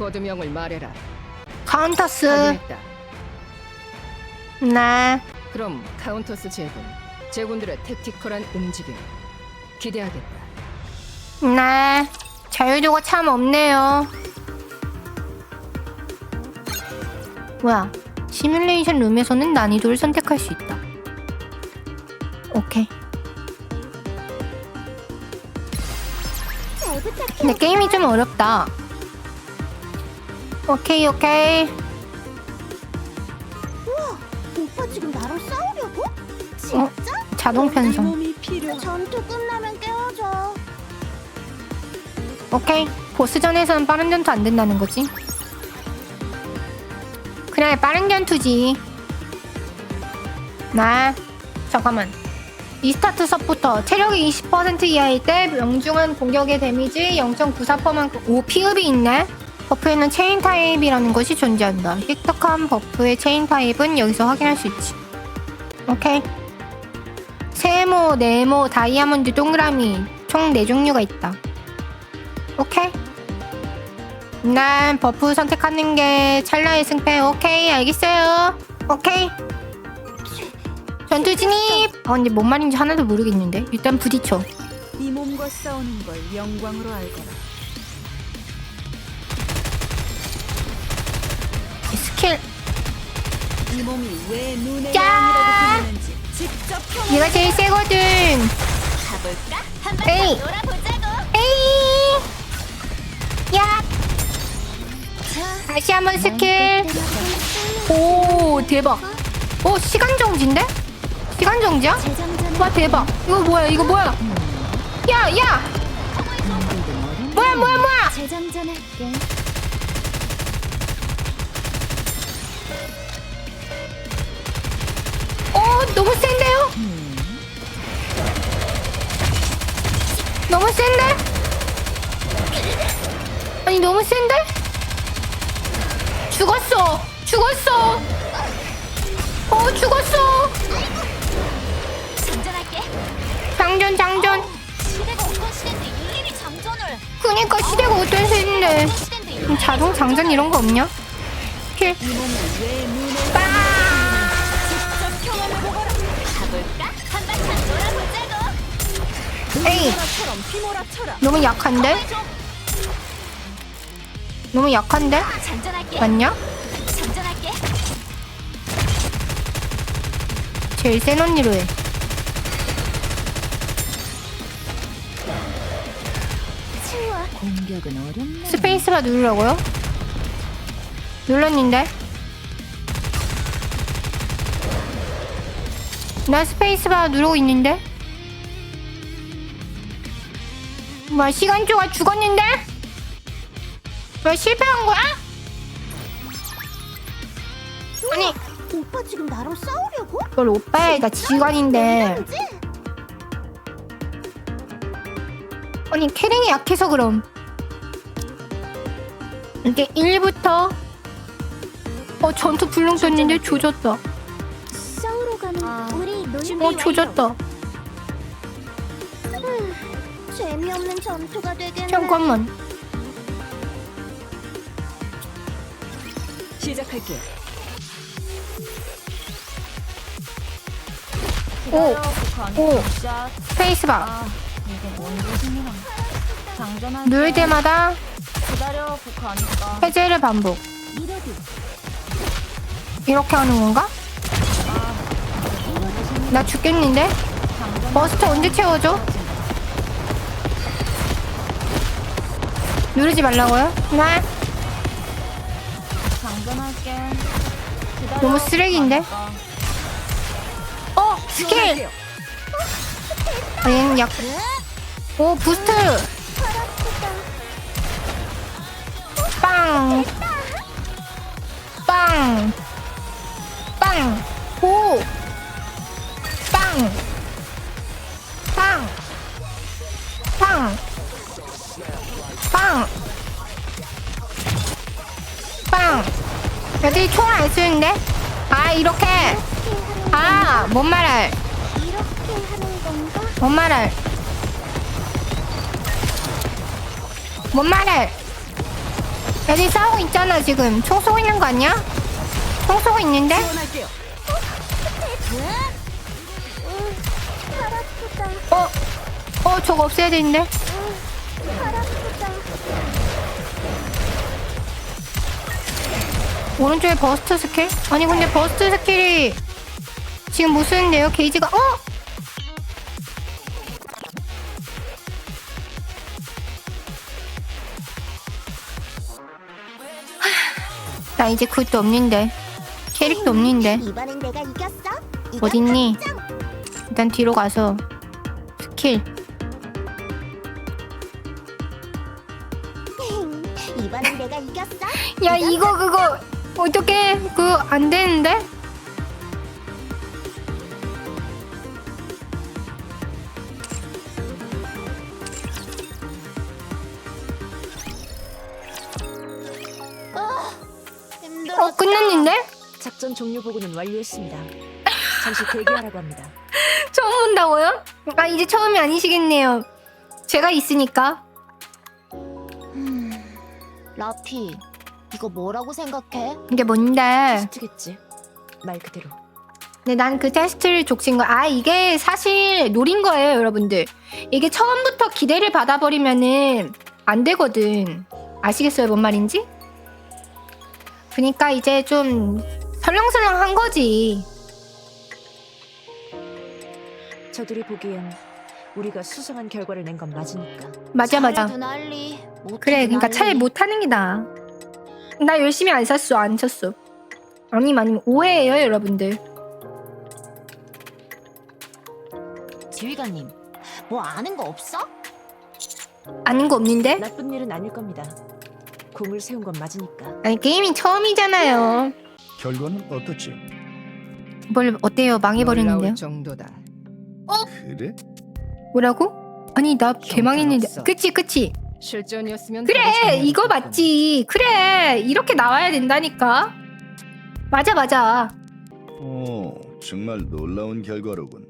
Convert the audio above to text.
코드명을 말해라. 카운터스. 확인했다. 네. 그럼 카운터스 제군, 제군들의 택티컬한 움직임 기대하겠다. 네. 자유도가 참 없네요. 뭐야? 시뮬레이션 룸에서는 난이도를 선택할 수 있다. 오케이. 근데 게임이 좀 어렵다. 오케이, 오케이. 오빠 지금 나랑 싸우려고? 진짜? 어? 자동 편성. 몸이 필요. 전투 끝나면 깨워줘. 오케이. 보스전에서는 빠른 전투 안 된다는 거지. 그래, 빠른 전투지. 나 잠깐만. 리스타트 섭부터 체력이 20% 이하일 때 명중한 공격의 데미지 0.94%만큼 오 피읍이 있네. 버프에는 체인 타입이라는 것이 존재한다. 획득한 버프의 체인 타입은 여기서 확인할 수 있지. 오케이. 세모, 네모, 다이아몬드, 동그라미 총 4종류가 있다. 오케이. 난 버프 선택하는 게 찰나의 승패. 오케이, 알겠어요. 오케이. 전투 진입. 아 근데 뭔 말인지 하나도 모르겠는데. 일단 부딪혀. 이 몸과 싸우는 걸 영광으로 알거라. 스킬. 이 몸이 왜 눈의 짠! 직접 얘가 제일 세거든. 가볼까? 에이. 놀아보자고. 에이. 야. 다시 한번 스킬. 오 대박. 오 시간 정지인데? 시간 정지야? 와 대박. 이거 뭐야? 이거 뭐야? 야 야. 뭐야 뭐야 뭐야? 너무 센데요? 너무 센데? 아니 너무 센데? 죽었어 죽었어 어 죽었어 장전할게. 장전 장전 시대가 어떤 시대인데 일일이 장전을. 그니까 시대가 어떤 시대인데 일일이 자동 장전 이런 거 없냐? 킬이 에이. 너무 약한데? 너무 약한데? 맞냐? 제일 센 언니로 해. 스페이스바 누르라고요? 눌렀는데? 나 스페이스바 누르고 있는데? 뭐야 시간초가 죽었는데? 왜 실패한 거야? 아니 오빠 지금 나랑 싸우려고? 그걸 오빠야 나 그지? 아니 캐링이 약해서 그럼 이게 1부터 어 전투 불능 떴는데 조졌다 싸우러 가는 아, 우리 논 어 조졌다 재미없는 전투가 되겠네. 잠깐만 시작할게. 오, 오, 샷. 스페이스바 아, 누를 때마다. 해제를 반복. 이렇게 하는 건가? 나 죽겠는데? 버스트 언제 채워줘? 누르지 말라고요? 네 장전할게. 기다려, 너무 쓰레기인데? 어! 스킬! 아 얘는 약... 오 부스트! 빵! 빵! 빵! 오! 빵! 빵! 빵! 빵! 빵! 여기 총을 안 쓰는데? 아 이렇게! 아! 뭔 말할? 뭔 말할? 뭔 말할? 애들 싸우고 있잖아 지금 총 쏘고 있는 거 아니야? 총 쏘고 있는데? 어 저거 없애야 되는데. 오른쪽에 버스트 스킬? 아니 근데 버스트 스킬이 지금 못 쓰는데요 게이지가 어? 하, 나 이제 그것도 없는데 캐릭도 없는데 이겼어. 이건 어딨니? 일단 뒤로 가서 스킬 야 이거 그거 어떻게 그거 안 되는데? 힘들어. 어 끝났는데? 작전 종료 보고는 완료했습니다. 잠시 대기하라고 합니다. 처음 본다고요? 아 이제 처음이 아니시겠네요. 제가 있으니까. 음, 라피, 이거 뭐라고 생각해? 이게 뭔데? 테스트겠지. 말 그대로. 근데 난 그 테스트를 족친 거. 아 이게 사실 노린 거예요, 여러분들. 이게 처음부터 기대를 받아버리면은 안 되거든. 아시겠어요, 뭔 말인지? 그니까 이제 좀 설렁설렁한 거지. 저들이 보기엔 우리가 수상한 결과를 낸 건 맞으니까. 맞아, 맞아. 잘해도 난리. 그래, 그러니까. 차라리 못하는 게 나아. 나 열심히 안 샀어, 안 쳤어. 아니면 아니면 오해예요, 여러분들. 지휘관님, 뭐 아는 거 없어? 아는 거 없는데? 나쁜 일은 아닐 겁니다. 공을 세운 건 맞으니까. 아니 게임이 처음이잖아요. 결과는 어떻지? 뭘 어때요? 망해버렸는데요? 정도다. 그래? 뭐라고? 아니 나 개망했는데. 그치 그치. 실전이었으면 그래 이거 맞지. 그래 이렇게 나와야 된다니까. 맞아 맞아. 오, 정말 놀라운 결과로군.